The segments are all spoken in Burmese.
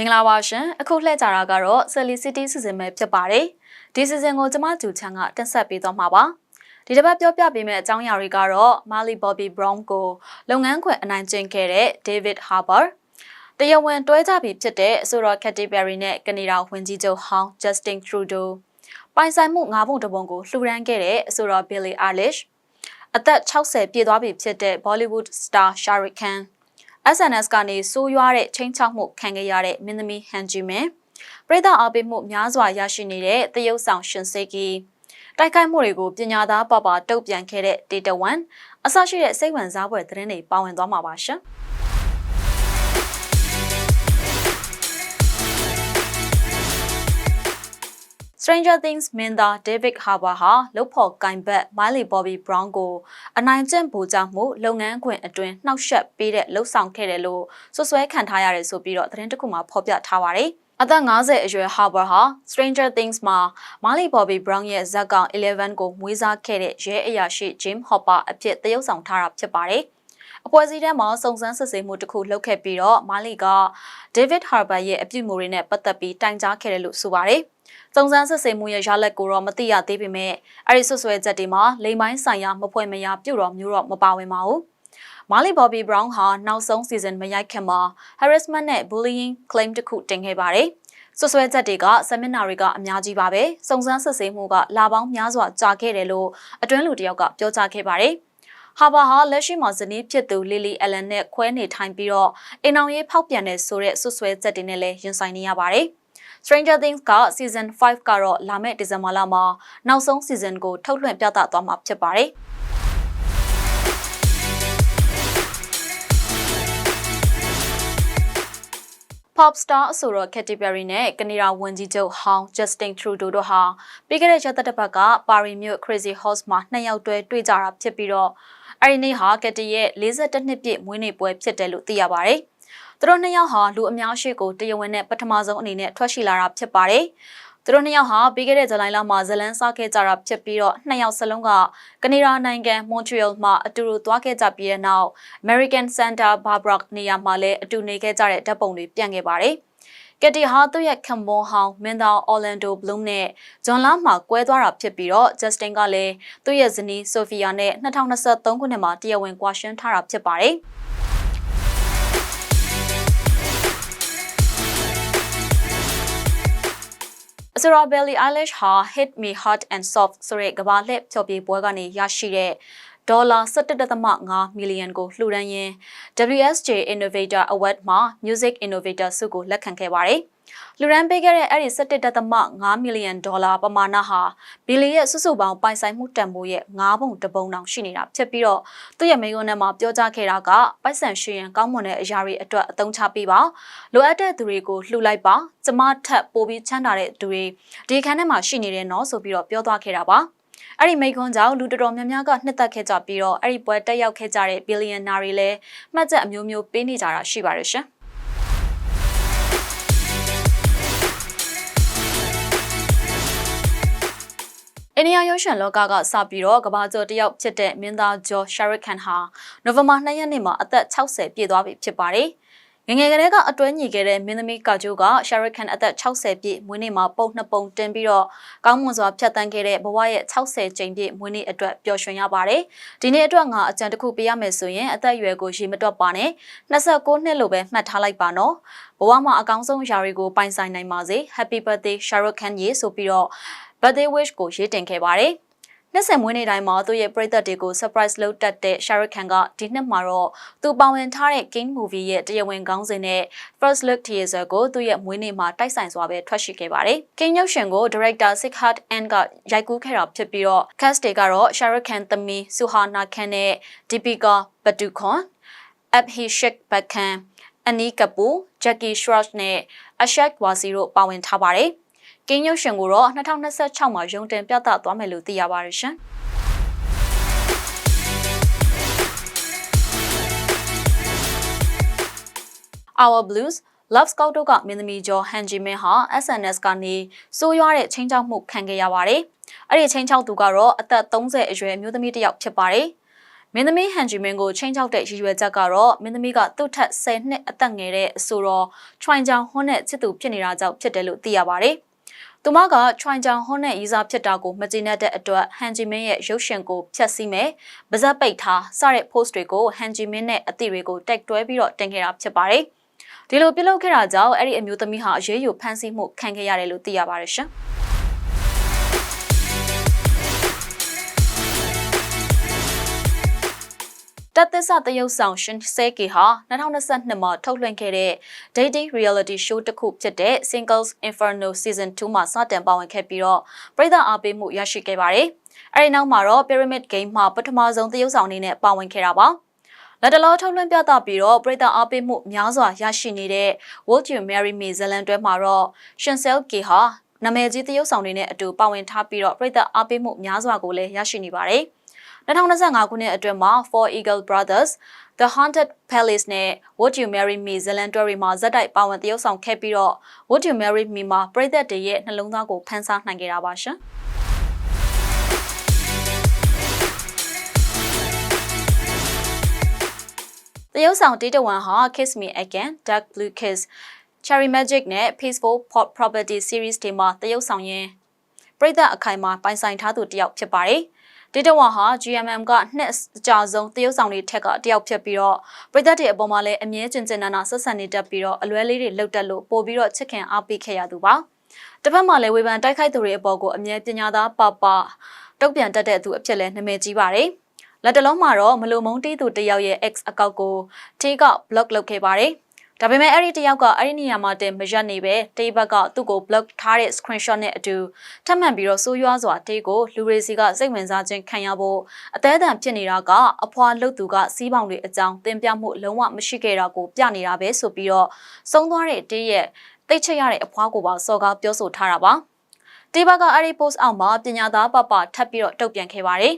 င်္ဂလာပါရှင်အခုလှည့်ကြတာကတော့ Celicity စီစဉ်ပဲဖြစ်ပါတယ်ဒီစီစဉ်ကိုကျမကျူချန်ကတင်ဆက်ပေးသွားမှာပါဒီတစ်ပတ်ပြောပြပေးမယ့်အကြောင်းအရာတွေကတော့ Marley Bobby Brown ကိုလုပ်ငန်းခွင်အနိုင်ကျင့်ခဲ့တဲ့ David Harbour တရားဝင်တွဲကြပြီဖြစ်တဲ့အဆိုတော် Katy Perry နဲ့ကနေဒါဝန်ကြီးချုပ်ဟောင်း Justin Trudeau ပိုင်ဆိုင်မှု၅ပုံတစ်ပုံကိုလှူဒန်းခဲ့တဲ့အဆိုတော် Billie Eilish အသက်60ပြည့်သွားပြီဖြစ်တဲ့ Bollywood star Shah Rukh Khan SNS ကနေစိုးရွားတဲ့ချင်းချောက်မှုခံခဲ့ရတဲ့မင်းသမီးဟန်ဂျီမင်ပြည်သားအားပေးမှုများစွာရရှိနေတဲ့တရုတ်ဆောင်ရှင်စေကီတိုက်ခိုက်မှုတွေကိုပညာသားပပတုတ်ပြန်ခဲ့တဲ့ Data One အစရှိတဲ့စိတ်ဝင်စားဖွယ်သတင်းတွေပါဝင်သွားမှာပါရှင်။ Stranger Things မင်းသား David Harbour ဟာလုတ်ဖော်ကင်ဘတ် Miley Bobby Brown ကိုအနိုင်ကျင့်ဗိုလ်ကြောင့်မှုလုပ်ငန်းခွင်အတွင်းနှောက်ယှက်ပေးတဲ့လှုပ်ဆောင်ခဲ့တယ်လို့ဆွဆွဲခံထားရတယ်ဆိုပြီးတော့သတင်းတစ်ခုမှာဖော်ပြထားပါတယ်။အသက်50အရွယ် Harbour ဟာ Stranger Things မှာ Miley Bobby Brown ရဲ့ဇာတ်ကောင်11ကိုမွေးစားခဲ့တဲ့ရဲအရာရှိ Jim Hopper အဖြစ်သရုပ်ဆောင်ထားတာဖြစ်ပါတယ်။အပွဲစည်းထဲမှာစုံစမ်းစစ်ဆေးမှုတစ်ခုလုပ်ခဲ့ပြီးတော့မာလီက David Harbour ရဲ့အပြုအမူတွေနဲ့ပတ်သက်ပြီးတိုင်ကြားခဲ့တယ်လို့ဆိုပါတယ်။ စုံစမ်းစစ်ဆေးမှုရဲ့ရလဒ်ကိုတော့မသိရသေးပေမဲ့အဲ့ဒီဆွဆွဲချက်တွေမှာလိမ်ပိုင်းဆိုင်ရာမဖွဲ့မရပြုတော်မျိုးတော့မပါဝင်ပါဘူးမာလီဘော်ဘီဘရောင်းဟာနောက်ဆုံး season မရိုက်ခင်မှာ harassment နဲ့ bullying claim တစ်ခုတင်ခဲ့ပါတယ်ဆွဆွဲချက်တွေကဆမင်နာတွေကအများကြီးပါပဲစုံစမ်းစစ်ဆေးမှုကလာပေါင်းများစွာကြာခဲ့တယ်လို့အတွင်းလူတယောက်ကပြောကြားခဲ့ပါတယ်ဟာဘာဟာလက်ရှိမှာဇနီးဖြစ်သူလီလီအလန်နဲ့ခွဲနေထိုင်ပြီးတော့အိမ်အောင်ရေးဖောက်ပြန်တဲ့ဆိုတဲ့ဆွဆွဲချက်တွေနဲ့လည်းရင်ဆိုင်နေရပါတယ်။ Stranger Things က season 5ကတော့လာမယ့်ဒီဇင်ဘာလမှာနောက်ဆုံး season ကိုထုတ်လွှင့်ပြသသွားမှာဖြစ်ပါတယ်။ pop star အဆိုတော် Katy Perry နဲ့ကနေဒါဝန်ကြီးချုပ်ဟောင်း Justin Trudeau တို့ဟာပြီးခဲ့တဲ့ရက်သတ္တပတ်ကပါရီမြို့ Crazy Horse မှာနှစ်ယောက်တွဲတွေ့ကြတာဖြစ်ပြီးတော့အဲဒီနေ့ဟာ Katy ရဲ့42နှစ်ပြည့်မွေးနေ့ပွဲဖြစ်တယ်လို့သိရပါတယ်။ သူတို့နှစ်ယောက်ဟာလူအများရှိကိုတရားဝင်နဲ့ပထမဆုံးအနေနဲ့ထွက်ရှိလာတာဖြစ်ပါတယ်။သူတို့နှစ်ယောက်ဟာပြီးခဲ့တဲ့ဇူလိုင်လမှာဇလန်းစားခဲ့ကြတာဖြစ်ပြီးတော့နှစ်ယောက်စလုံးကကနေဒါနိုင်ငံမွန်ထရီယယ်မှာအတူတူသွားခဲ့ကြပြီးတဲ့နောက် American Santa Barbara နေရာမှာလည်းအတူနေခဲ့ကြတဲ့ဓာတ်ပုံတွေပြန့်ခဲ့ပါတယ်။ကက်တီဟာသူ့ရဲ့ခံပွန်ဟောင်းမင်းသားအော်လန်ဒိုဘလူးနဲ့ဂျွန်လာမှာကွဲသွားတာဖြစ်ပြီးတော့ဂျက်စတင်ကလည်းသူ့ရဲ့ဇနီးဆိုဖီယာနဲ့2023ခုနှစ်မှာတရားဝင်ကွာရှင်းထားတာဖြစ်ပါတယ်။ အဆိုတော် Billie Eilish ဟာ Hit Me Hot and Soft ဆိုတဲ့ကမ္ဘာလှည့်ဖျော်ဖြေပွဲကနေရရှိတဲ့ဒေါ်လာ17.5မီလီယံကိုလှူဒန်းရင်း WSJ Innovator Award မှာ Music Innovator ဆုကိုလက်ခံခဲ့ပါတယ်။ လူရန်ပေးခဲ့တဲ့အဲ့ဒီ17.5မီလီယံဒေါ်လာပမာဏဟာဘီလီရဲ့စုစုပေါင်းပိုင်ဆိုင်မှုတန်ဖိုးရဲ့9ပုံတပုံတောင်ရှိနေတာဖြစ်ပြီးတော့သူ့ရဲ့မိကုန်းထဲမှာပြောကြားခဲ့တာကပိုက်ဆံရှိရင်ကောင်းမွန်တဲ့အရာတွေအတွက်အသုံးချပေးပါလိုအပ်တဲ့သူတွေကိုလှူလိုက်ပါကျမထက်ပိုပြီးချမ်းသာတဲ့သူတွေဒီခန်းထဲမှာရှိနေတယ်နော်ဆိုပြီးတော့ပြောသွားခဲ့တာပါ။အဲ့ဒီမိခွန်းကြောင့်လူတော်တော်များများကနှစ်သက်ခဲ့ကြပြီးတော့အဲ့ဒီပွဲတက်ရောက်ခဲ့ကြတဲ့ဘီလီယံနာတွေလည်းမှတ်ချက်အမျိုးမျိုးပေးနေကြတာရှိပါတယ်ရှင် အိန္ဒိယရုပ်ရှင်လောကကစပြီးတော့ကမ္ဘာကျော်တယောက်ဖြစ်တဲ့မင်းသားဂျော်ရှာရစ်ခန်ဟာနိုဝင်ဘာ2ရက်နေ့မှာအသက်60ပြည့်သွားပြီဖြစ်ပါတယ်။ငငယ်ကလေးကအတွဲညီခဲ့တဲ့မင်းသမီးကာဂျိုကရှာရစ်ခန်အသက်60ပြည့်မွေးနေ့မှာပုံနှစ်ပုံတင်ပြီးတော့ကောင်းမွန်စွာဖြတ်တန်းခဲ့တဲ့ဘဝရဲ့60ကြိမ်ပြည့်မွေးနေ့အတွက်ပျော်ရွှင်ရပါတယ်။ဒီနေ့အတွက်ငါအကြံတစ်ခုပေးရမယ်ဆိုရင်အသက်အရွယ်ကိုရေမတွက်ပါနဲ့29နှစ်လို့ပဲမှတ်ထားလိုက်ပါနော်။ဘဝမှာအကောင်းဆုံးຢာတွေကိုပိုင်ဆိုင်နိုင်ပါစေ။ Happy birthday ရှာရစ်ခန်ရေဆိုပြီးတော့ birthday wish ကိုရေးတင်ခဲ့ပါတယ်။နှစ်ဆက်မွေးနေ့တိုင်းမှာသူ့ရဲ့ပရိသတ်တွေကို surprise လုပ်တတ်တဲ့ Shahrukh Khan ကဒီနှစ်မှာတော့သူပါဝင်ထားတဲ့ King Movie ရဲ့တရားဝင်ခေါင်းစဉ်နဲ့ First Look Teaser ကိုသူ့ရဲ့မွေးနေ့မှာတိုက်ဆိုင်စွာပဲထွက်ရှိခဲ့ပါတယ်။ King ရုပ်ရှင်ကို Director Sikhat N ကရိုက်ကူးခဲ့တာဖြစ်ပြီးတော့ cast တွေကတော့ Shahrukh Khan သမီး Suhana Khan နဲ့ Deepika Padukone, Abhishek Bachchan, Annie Kapoor, Jackie Shroff နဲ့ Ashak Wasi တို့ပါဝင်ထားပါတယ်။ ကင်းရုပ်ရှင်ကိုတော့2026မှာရုံတင်ပြသသွားမယ်လို့သိရပါတယ်ရှင်။ Our Blues Love Scout တို့ကမင်းသမီးကျော်ဟန်ဂျီမင်ဟာ SNS ကနေစိုးရွားတဲ့ချင်းချောက်မှုခံခဲ့ရပါတယ်။အဲ့ဒီချင်းချောက်သူကတော့အသက်30အရွယ်မျိုးသမီးတစ်ယောက်ဖြစ်ပါတယ်။မင်းသမီးဟန်ဂျီမင်ကိုချင်းချောက်တဲ့ရည်ရွယ်ချက်ကတော့မင်းသမီးကသူ့ထက်10နှစ်အသက်ငယ်တဲ့အဆိုတော် Choi Jang Hon နဲ့ချစ်သူဖြစ်နေတာကြောင့်ဖြစ်တယ်လို့သိရပါတယ်။ သူမက Choi Jang Hon နဲ့ရေးစားဖြစ်တာကိုမကျေနပ်တဲ့အတွက်ဟန်ဂျီမင်ရဲ့ရုပ်ရှင်ကိုဖျက်ဆီးမယ်။ပါဇက်ပိတ်ထားစတဲ့ post တွေကိုဟန်ဂျီမင်နဲ့အသည့်တွေကိုတက်တွဲပြီးတော့တင်ခဲ့တာဖြစ်ပါတယ်။ဒီလိုပြုလုပ်ခဲ့တာကြောင့်အဲ့ဒီအမျိုးသမီးဟာအရေးယူဖမ်းဆီးမှုခံခဲ့ရတယ်လို့သိရပါတယ်ရှင်။ တက်သစ္စာတရုတ်ဆောင်ရှင်ဆဲကေဟာ2022မှာထုတ်လွှင့်ခဲ့တဲ့ dating reality show တစ်ခုဖြစ်တဲ့ Singles Inferno Season 2မှာစတင်ပါဝင်ခဲ့ပြီးတော့ပြည်သားအားပေးမှုရရှိခဲ့ပါတယ်။အဲဒီနောက်မှာတော့ Pyramid Game မှာပထမဆုံးတရုတ်ဆောင်အနေနဲ့ပါဝင်ခဲ့တာပါ။လက်တလောထုတ်လွှင့်ပြသပြီးတော့ပြည်သားအားပေးမှုများစွာရရှိနေတဲ့ Would You Marry Me ဇလန်တွဲမှာတော့ရှင်ဆဲကေဟာနာမည်ကြီးတရုတ်ဆောင်တွေနဲ့အတူပါဝင်ထားပြီးတော့ပြည်သက်အားပေးမှုများစွာကိုလည်းရရှိနေပါတယ်။ 2025ခုနှစ်အတွင်းမှာ Four Eagle Brothers The Haunted Palace နဲ့ Would You Marry Me ဇလန်တွဲတွေမှာဇက်တိုက်ပါဝင်တရုပ်ဆောင်ခဲ့ပြီးတော့ Would You Marry Me မှာပြည်သက်တွေရဲ့နှလုံးသားကိုဖန်ဆားနိုင်ခဲ့တာပါရှင်။တရုပ်ဆောင်တေးတဝန်ဟာ Kiss Me Again, Dark Blue Kiss, Cherry Magic နဲ့ Peaceful Pop Property Series တွေမှာတရုပ်ဆောင်ရင်းပြည်သက်အခိုင်မှာပိုင်ဆိုင်ထားသူတယောက်ဖြစ်ပါတယ်။ ဒေတာဝါဟာ GMM ကနှစ်အကြဆုံးတရုတ်ဆောင်တွေထက်ကတယောက်ဖြစ်ပြီးတော့ပြည်သက်တွေအပေါ်မှာလည်းအမြဲကျင်ကျင်နာနာဆက်ဆံနေတတ်ပြီးတော့အလွဲလေးတွေလှုပ်တက်လို့ပို့ပြီးတော့ချစ်ခင်အားပေးခဲ့ရသူပါတစ်ဖက်မှာလည်းဝေဖန်တိုက်ခိုက်သူတွေအပေါ်ကိုအမြဲပညာသားပပတုတ်ပြန်တတ်တဲ့သူအဖြစ်လည်းနာမည်ကြီးပါတယ်လက်တလုံးမှာတော့မလိုမုန်းတီးသူတယောက်ရဲ့ X အကောက်ကိုထေးက block လုပ်ခဲ့ပါတယ် ဒါပေမဲ့အဲ့ဒီတယောက်ကအဲ့ဒီနေရာမှာတင်မရက်နေပဲတေးဘက်ကသူ့ကို block ထားတဲ့ screenshot နဲ့အတူထပ်မံပြီးတော့ဆိုးရွားစွာတေးကိုလူရေစီကစိတ်ဝင်စားခြင်းခံရဖို့အသေးအံဖြစ်နေတာကအဖွာလုတ်သူကစီးပေါင်တွေအကြောင်းတင်ပြမှုလုံးဝမရှိခဲ့တာကိုပြနေတာပဲဆိုပြီးတော့ဆုံးသွားတဲ့တေးရဲ့တိတ်ချိတ်ရတဲ့အဖွားကိုပါစော်ကားပြောဆိုထားတာပါတေးဘက်ကအဲ့ဒီ post အောက်မှာပညာသားပပထပ်ပြီးတော့တုတ်ပြန်ခဲ့ပါတယ်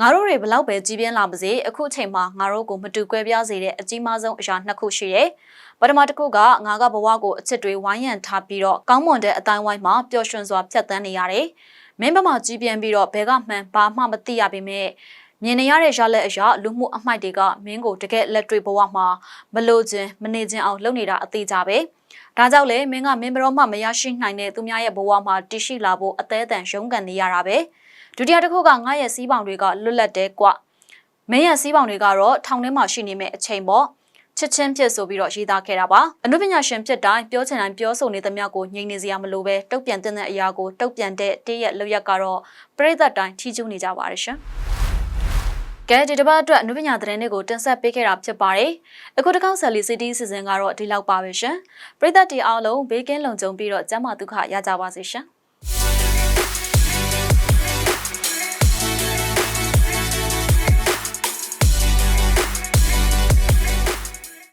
ငါတို့တွေဘလောက်ပဲကြီးပြင်းလာပါစေအခုအချိန်မှာငါတို့ကိုမတူကွဲပြားစေတဲ့အကြီးမားဆုံးအရာနှစ်ခုရှိတယ်။ပထမတစ်ခုကငါကဘဝကိုအချစ်တွေဝိုင်းရံထားပြီးတော့ကောင်းမွန်တဲ့အတိုင်းဝိုင်းမှာပျော်ရွှင်စွာဖြတ်သန်းနေရတယ်။မင်းဘမှာကြီးပြင်းပြီးတော့ဘဲကမှန်ဘာမှမသိရပေမဲ့မြင်နေရတဲ့ရလက်အရာလူမှုအမိုက်တွေကမင်းကိုတကယ်လက်တွေ့ဘဝမှာမလို့ခြင်းမနေခြင်းအောင်လုပ်နေတာအသေးကြပဲ။ဒါကြောင့်လေမင်းကမင်းဘရောမှမရရှိနိုင်တဲ့သူများရဲ့ဘဝမှာတရှိလာဖို့အသေးအံရုန်းကန်နေရတာပဲ။ ဒုတိယတစ်ခုကငါရဲ့စီးပေါင်တွေကလွတ်လပ်တယ်ကွမင်းရဲ့စီးပေါင်တွေကတော့ထောင်ထဲမှာရှိနေမဲ့အချိန်ပေါ့ချစ်ချင်းဖြစ်ဆိုပြီးတော့ရေးသားခဲ့တာပါအနုပညာရှင်ဖြစ်တိုင်းပြောချင်တိုင်းပြောဆိုနေသမျှကိုငြိမ်နေစရာမလိုပဲတုတ်ပြန်တဲ့အရာကိုတုတ်ပြန်တဲ့တည့်ရဲ့လောက်ရက်ကတော့ပရိသတ်တိုင်းထီးကျူးနေကြပါရရှင်ကဲဒီတစ်ပတ်အတွက်အနုပညာသတင်းတွေကိုတင်ဆက်ပေးခဲ့တာဖြစ်ပါတယ်။အခုတစ်ခေါက်ဆယ်လီစီတီစီစဉ်ကတော့ဒီလောက်ပါပဲရှင်။ပရိသတ်တီအားလုံးဘေးကင်းလုံခြုံပြီးတော့ကျန်းမာဒုက္ခရကြပါစေရှင်။